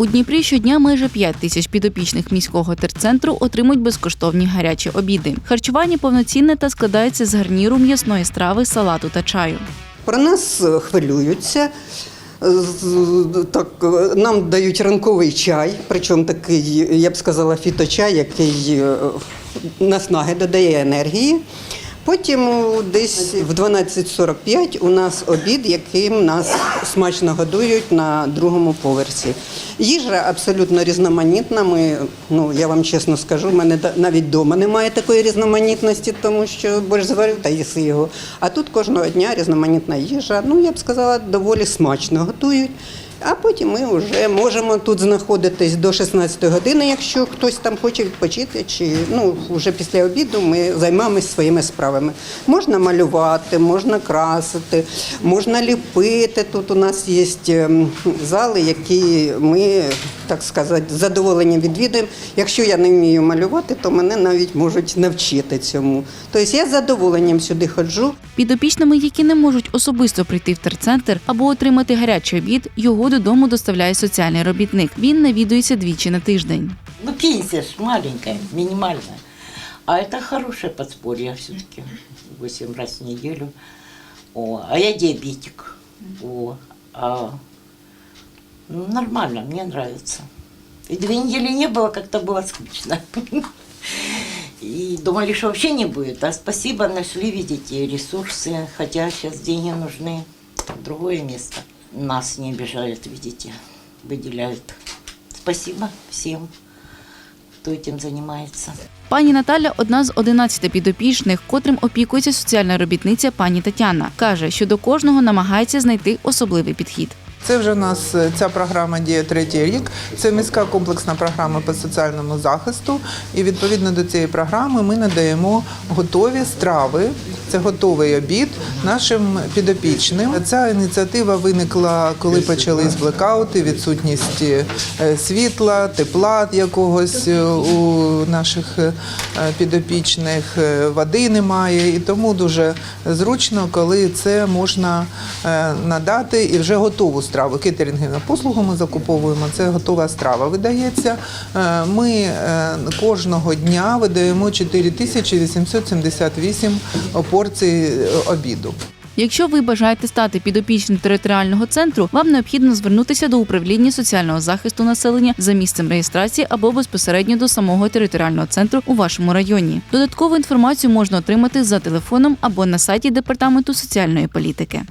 У Дніпрі щодня майже 5 тисяч підопічних міського терцентру отримують безкоштовні гарячі обіди. Харчування повноцінне та складається з гарніру м'ясної страви, салату та чаю. Про нас е, хвилюються. Так, е, нам дають ранковий чай, причому такий, я б сказала, фіточай, який е, наснаги додає енергії. Потім десь в 12.45 у нас обід, яким нас смачно годують на другому поверсі. Їжа абсолютно різноманітна. Ми, ну я вам чесно скажу, в мене навіть вдома немає такої різноманітності, тому що борщ зварив та їси його. А тут кожного дня різноманітна їжа. Ну я б сказала, доволі смачно готують. А потім ми вже можемо тут знаходитись до 16 години, якщо хтось там хоче відпочити, чи ну вже після обіду ми займаємось своїми справами. Можна малювати, можна красити, можна ліпити. Тут у нас є ем, зали, які ми так сказати з задоволенням відвідуємо. Якщо я не вмію малювати, то мене навіть можуть навчити цьому. Тобто я з задоволенням сюди ходжу. Підопічними, які не можуть особисто прийти в терцентр або отримати гарячий обід, його додому доставляє соціальний робітник. Він навідується двічі на тиждень. Ну, пенсия ж маленькая, минимальная. А это хорошее подспорье все-таки. 8 раз в неделю. О, а я диабетик. О, а, ну, нормально, мне нравится. И две недели не было, как-то было скучно. И думали, что вообще не будет. А спасибо, нашли, видите, ресурсы. Хотя сейчас деньги нужны в другое место. Нас не обижают, видите, выделяют. Спасибо всем, кто этим занимается. Пані Наталя одна з 11 підопічних, котрим опікується соціальна робітниця пані Тетяна. Каже, що до кожного намагається знайти особливий підхід. Це вже у нас е, ця програма діє третій рік. Це міська комплексна програма по соціальному захисту. І відповідно до цієї програми ми надаємо готові страви. Це готовий обід нашим підопічним. Ця ініціатива виникла, коли почались блекаути, відсутність е, світла, тепла якогось е, у наших е, підопічних, води немає. І тому дуже зручно, коли це можна надати і вже готову страву. Кетерінгівну послугу ми закуповуємо. Це готова страва видається. Ми кожного дня видаємо 4878 порцій обіду. Якщо ви бажаєте стати підопічним територіального центру, вам необхідно звернутися до управління соціального захисту населення за місцем реєстрації або безпосередньо до самого територіального центру у вашому районі. Додаткову інформацію можна отримати за телефоном або на сайті департаменту соціальної політики.